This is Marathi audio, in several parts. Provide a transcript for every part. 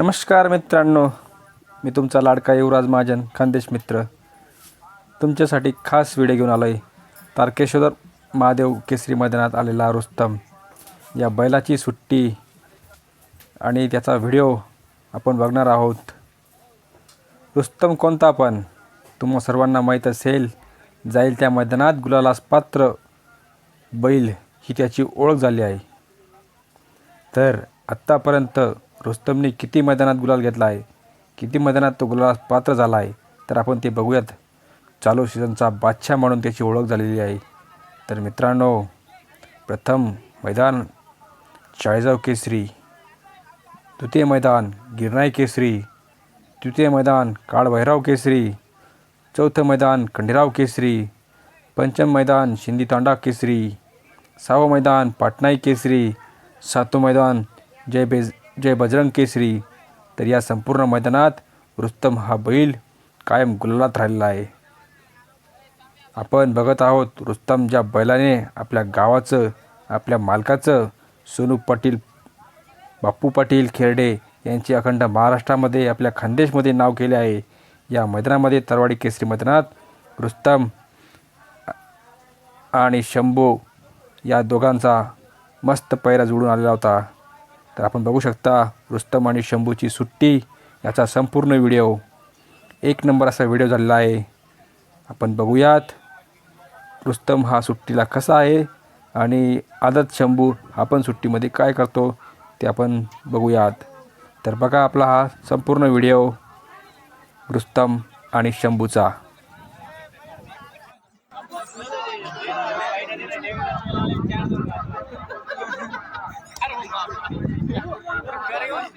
नमस्कार मित्रांनो. मी तुमचा लाडका युवराज महाजन खानदेश मित्र. तुमच्यासाठी खास व्हिडिओ घेऊन आलो आहे तारकेश्वर महादेव केसरी मैदानात आलेला रुस्तम. या बैलाची सुट्टी आणि त्याचा व्हिडिओ आपण बघणार आहोत. रुस्तम कोणता पण तुम्हा सर्वांना माहीत असेल जाईल त्या मैदानात गुलालास पात्र बैल ही त्याची ओळख झाली आहे. तर आत्तापर्यंत रुस्तमने किती मैदानात गुलाल घेतला आहे किती मैदानात तो गुलाल पात्र झाला आहे तर आपण ते बघूयात. चालू सीझनचा बादशाह म्हणून त्याची ओळख झालेली आहे. तर मित्रांनो प्रथम मैदान चाळीसगाव केसरी द्वितीय मैदान गिरनाई केसरी तृतीय मैदान काळभैरव केसरी चौथं मैदान खंडेराव केसरी पंचम मैदान शिंदी तांडा केसरी सहावं मैदान पाटणाई केसरी सातवं मैदान जय बेज जय बजरंग केसरी. तर या संपूर्ण मैदानात रुस्तम हा बैल कायम गुलालात राहिलेला आहे. आपण बघत आहोत रुस्तम ज्या बैलाने आपल्या गावाचं आपल्या मालकाचं सोनू पाटील बाप्पू पाटील खेरडे यांची अखंड महाराष्ट्रामध्ये आपल्या खानदेशमध्ये नाव केले आहे. या मैदानामध्ये तरवाडी केसरी मैदानात रुस्तम आणि शंभू या दोघांचा मस्त पैरा जुळून आलेला होता. तर आपण बघू शकता रुस्तम आणि शंभूची सुट्टी याचा संपूर्ण व्हिडिओ एक नंबर असा व्हिडिओ झालेला आहे. आपण बघूयात रुस्तम हा सुट्टीला कसा आहे आणि आदत शंभू आपण सुट्टीमध्ये काय करतो ते आपण बघूयात. तर बघा आपला हा संपूर्ण व्हिडिओ रुस्तम आणि शंभूचा.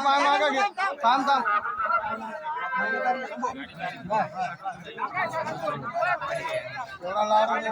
मागा घे थांब थांब थोडा लाभ Kalau lari,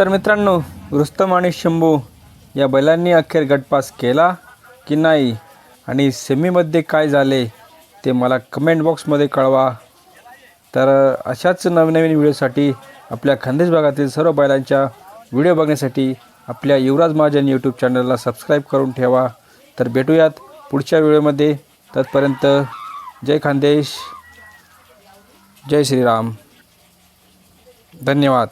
तर मित्रांनो रुस्तम आणि शंभू या बैलांनी अखेर गटपास केला की नाही? आणि सेमीमध्ये काय झाले ते मला कमेंट बॉक्समध्ये कळवा. तर अशाच नवनवीन व्हिडिओसाठी आपल्या खानदेश भागातील सर्व बैलांच्या व्हिडिओ बघण्यासाठी आपल्या युवराज महाजन यूट्यूब चॅनलला सबस्क्राईब करून ठेवा. तर भेटूयात पुढच्या व्हिडिओमध्ये. तत्पर्यंत जय खानदेश जय श्रीराम. धन्यवाद.